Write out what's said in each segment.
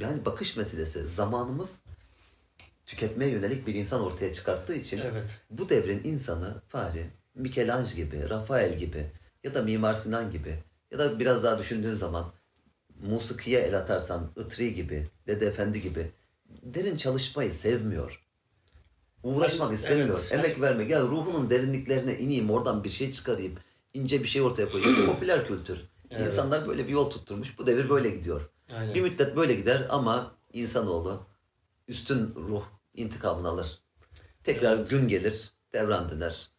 yani bakış meselesi. Zamanımız tüketmeye yönelik bir insan ortaya çıkarttığı için Evet. bu devrin insanı Fahri, Michelangelo gibi, Rafael gibi ya da Mimar Sinan gibi ya da biraz daha düşündüğün zaman musikiye el atarsan Itri gibi, Dede Efendi gibi derin çalışmayı sevmiyor. Uğraşmak istemiyor. evet. Emek vermek. Ya ruhunun derinliklerine ineyim, oradan bir şey çıkarayım. ince bir şey ortaya koyayım. Popüler kültür. Evet. İnsanlar böyle bir yol tutturmuş. Bu devir böyle gidiyor. Aynen. Bir müddet böyle gider ama insanoğlu üstün ruh intikamını alır. Tekrar Evet. gün gelir, devran döner.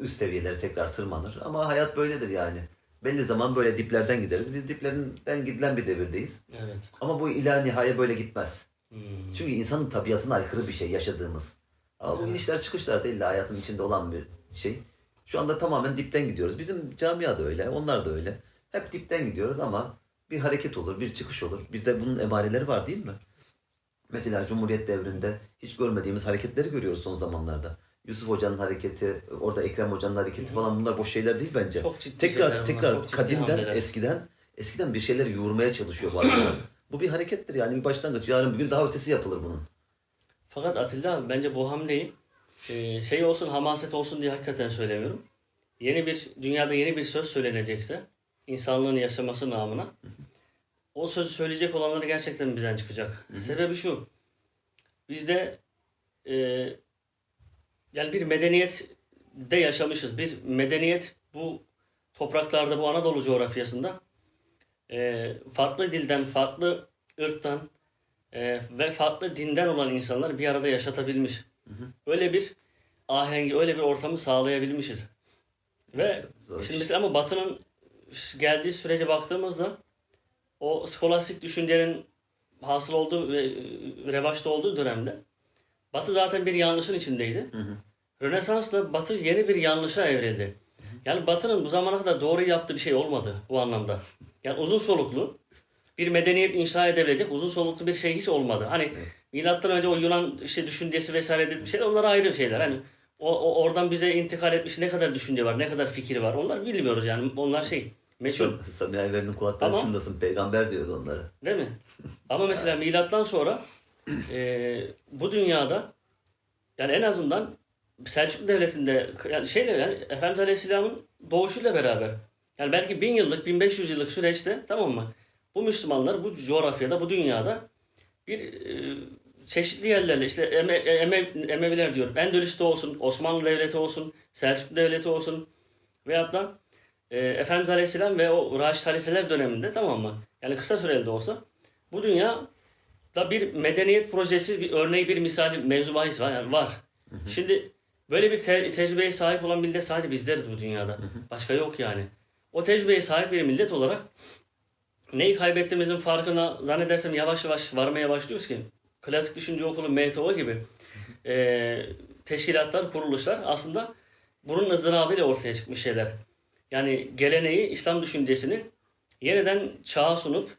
Üst seviyeleri tekrar tırmanır. Ama hayat böyledir yani. Belli zaman böyle diplerden gideriz. Biz diplerinden gidilen bir devirdeyiz. Evet. Ama bu ila nihaya böyle gitmez. Hmm. Çünkü insanın tabiatına aykırı bir şey yaşadığımız. Ama bu Evet. inişler çıkışlar değil de hayatın içinde olan bir şey. Şu anda tamamen dipten gidiyoruz. Bizim camia da öyle, onlar da öyle. Hep dipten gidiyoruz ama bir hareket olur, bir çıkış olur. Bizde bunun emareleri var değil mi? Mesela Cumhuriyet devrinde hiç görmediğimiz hareketleri görüyoruz son zamanlarda. Yusuf Hoca'nın hareketi, orada Ekrem Hoca'nın hareketi falan bunlar boş şeyler değil bence. Çok ciddi tekrar şeyler tekrar çok ciddi kadimden, hamleler. eskiden eskiden bir şeyleri yoğurmaya çalışıyor adamlar. Bu bir harekettir yani bir başlangıç. Yarın bir gün daha ötesi yapılır bunun. Fakat Atilla abi bence bu hamleyi e, şey olsun hamaset olsun diye hakikaten söylemiyorum. Yeni bir dünyada yeni bir söz söylenecekse insanlığın yaşaması namına o sözü söyleyecek olanları gerçekten bizden çıkacak. Sebebi şu. Bizde e, yani bir medeniyette yaşamışız. Bir medeniyet bu topraklarda bu Anadolu coğrafyasında e, farklı dilden, farklı ırktan, e, ve farklı dinden olan insanlar bir arada yaşatabilmiş. Öyle bir ahengi, öyle bir ortamı sağlayabilmişiz. Ve Zor şimdi mesela ama Batı'nın geldiği sürece baktığımızda o skolastik düşüncenin hasıl olduğu ve e, revaçta olduğu dönemde Batı zaten bir yanlışın içindeydi. Rönesans'ta Batı yeni bir yanlışa evrildi. Yani Batı'nın bu zamana kadar doğru yaptığı bir şey olmadı bu anlamda. Yani uzun soluklu bir medeniyet inşa edebilecek uzun soluklu bir şey hiç olmadı. Hani milattan önce o Yunan işte düşüncesi vesaire dediğim şeyler onlar ayrı şeyler. Hani o, o oradan bize intikal etmiş ne kadar düşünce var, ne kadar fikir var. Onlar bilmiyoruz yani. Onlar şey meçhul. Sami Ayver'in kulakları Ama- peygamber diyordu onlara. Değil mi? Ama mesela milattan sonra e, bu dünyada yani en azından Selçuklu Devleti'nde yani şeyle yani Efendimiz Aleyhisselam'ın doğuşuyla beraber yani belki bin yıllık, 1500 yıllık süreçte tamam mı? Bu Müslümanlar bu coğrafyada, bu dünyada bir e, çeşitli yerlerle işte Eme, Eme, Emeviler diyorum. Endülüs'te olsun, Osmanlı Devleti olsun, Selçuklu Devleti olsun veyahut da e, Efendimiz Aleyhisselam ve o Raşid halifeler döneminde tamam mı? Yani kısa süreli de olsa bu dünya da bir medeniyet projesi, bir örneği, bir misali, mevzu bahis var. Yani var. Şimdi böyle bir te- tecrübeye sahip olan millet sadece bizleriz bu dünyada. Başka yok yani. O tecrübeye sahip bir millet olarak neyi kaybettiğimizin farkına zannedersem yavaş yavaş varmaya başlıyoruz ki klasik düşünce okulu MTO gibi e, teşkilatlar, kuruluşlar aslında bunun ızdırabıyla ortaya çıkmış şeyler. Yani geleneği, İslam düşüncesini yeniden çağa sunup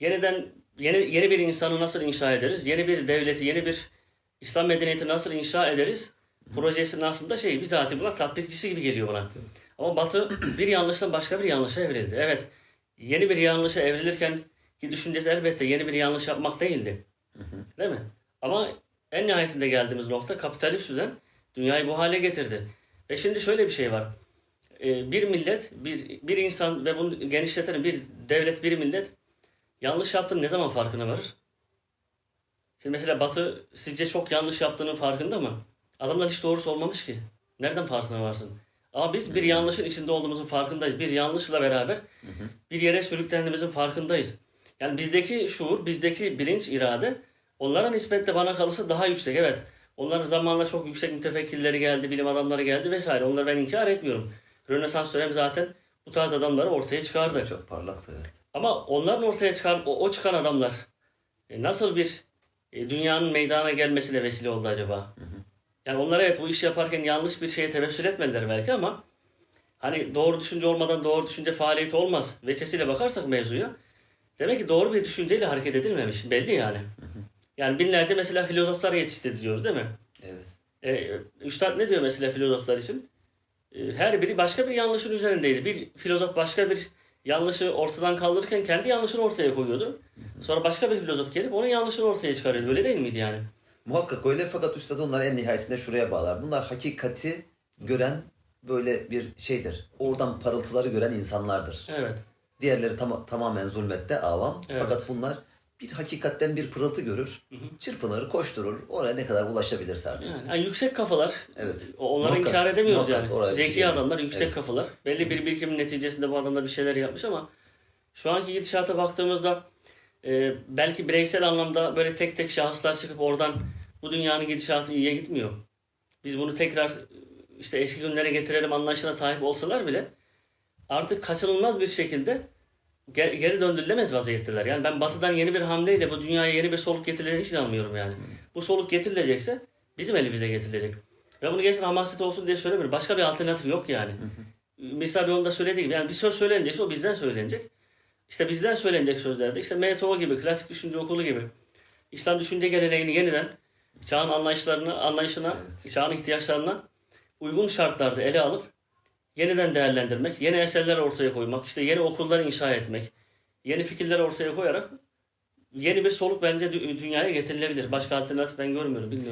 yeniden yeni, yeni bir insanı nasıl inşa ederiz? Yeni bir devleti, yeni bir İslam medeniyeti nasıl inşa ederiz? Projesinin aslında şey bizatihi buna tatbikçisi gibi geliyor bana. Ama Batı bir yanlıştan başka bir yanlışa evrildi. Evet yeni bir yanlışa evrilirken ki düşüncesi elbette yeni bir yanlış yapmak değildi. Değil mi? Ama en nihayetinde geldiğimiz nokta kapitalist düzen dünyayı bu hale getirdi. Ve şimdi şöyle bir şey var. Ee, Bir millet, bir, bir insan ve bunu genişletelim bir devlet, bir millet yanlış yaptığının ne zaman farkına varır? Şimdi mesela Batı sizce çok yanlış yaptığının farkında mı? Adamlar hiç doğrusu olmamış ki. Nereden farkına varsın? Ama biz bir yanlışın içinde olduğumuzun farkındayız. Bir yanlışla beraber bir yere sürüklendiğimizin farkındayız. Yani bizdeki şuur, bizdeki bilinç, irade onlara nispetle bana kalırsa daha yüksek. Evet. Onların zamanla çok yüksek mütefekkirleri geldi, bilim adamları geldi vesaire. Onları ben inkar etmiyorum. Rönesans dönemi zaten bu tarz adamları ortaya çıkardı. Çok parlaktı evet. Ama onların ortaya çıkan, o, o çıkan adamlar e, nasıl bir e, dünyanın meydana gelmesine vesile oldu acaba? Yani onlar evet bu işi yaparken yanlış bir şeye tevessül etmediler belki ama hani doğru düşünce olmadan doğru düşünce faaliyeti olmaz. Veçesiyle bakarsak mevzuya demek ki doğru bir düşünceyle hareket edilmemiş. Belli yani. Yani binlerce mesela filozoflar yetiştirdi diyoruz değil mi? Evet. E, Üstad ne diyor mesela filozoflar için? E, her biri başka bir yanlışın üzerindeydi. Bir filozof başka bir yanlışı ortadan kaldırırken kendi yanlışını ortaya koyuyordu. Sonra başka bir filozof gelip onun yanlışını ortaya çıkarıyordu. Öyle değil miydi yani? Muhakkak öyle fakat üstad onları en nihayetinde şuraya bağlar. Bunlar hakikati gören böyle bir şeydir. Oradan parıltıları gören insanlardır. Evet. Diğerleri tam- tamamen zulmette avam. Evet. Fakat bunlar bir hakikatten bir pırıltı görür. Çırpınır, koşturur. Oraya ne kadar ulaşabilirse artık. Yani, yani yüksek kafalar. Evet. Onları Muhakkak, inkar edemiyoruz oraya yani. Zeki şey adamlar, yüksek Evet. kafalar. Belli bir birikimin neticesinde bu adamlar bir şeyler yapmış ama şu anki gidişata baktığımızda e, belki bireysel anlamda böyle tek tek şahıslar çıkıp oradan bu dünyanın gidişatı iyiye gitmiyor. Biz bunu tekrar işte eski günlere getirelim anlayışına sahip olsalar bile artık kaçınılmaz bir şekilde ge- geri döndürülemez vaziyetteler. Yani ben batıdan yeni bir hamleyle bu dünyaya yeni bir soluk getirileceğine hiç inanmıyorum yani. Bu soluk getirilecekse bizim elimize getirilecek. Ve bunu gerçekten hamaset olsun diye söylemiyorum. Başka bir alternatif yok yani. Misal bir onda söylediği gibi yani bir söz söylenecekse o bizden söylenecek. İşte bizden söylenecek sözlerde işte MTO gibi, klasik düşünce okulu gibi İslam düşünce geleneğini yeniden çağın anlayışlarını, anlayışına, çağın ihtiyaçlarına uygun şartlarda ele alıp yeniden değerlendirmek, yeni eserler ortaya koymak, işte yeni okullar inşa etmek, yeni fikirler ortaya koyarak yeni bir soluk bence dü- dünyaya getirilebilir. Başka alternatif ben görmüyorum, bilmiyorum.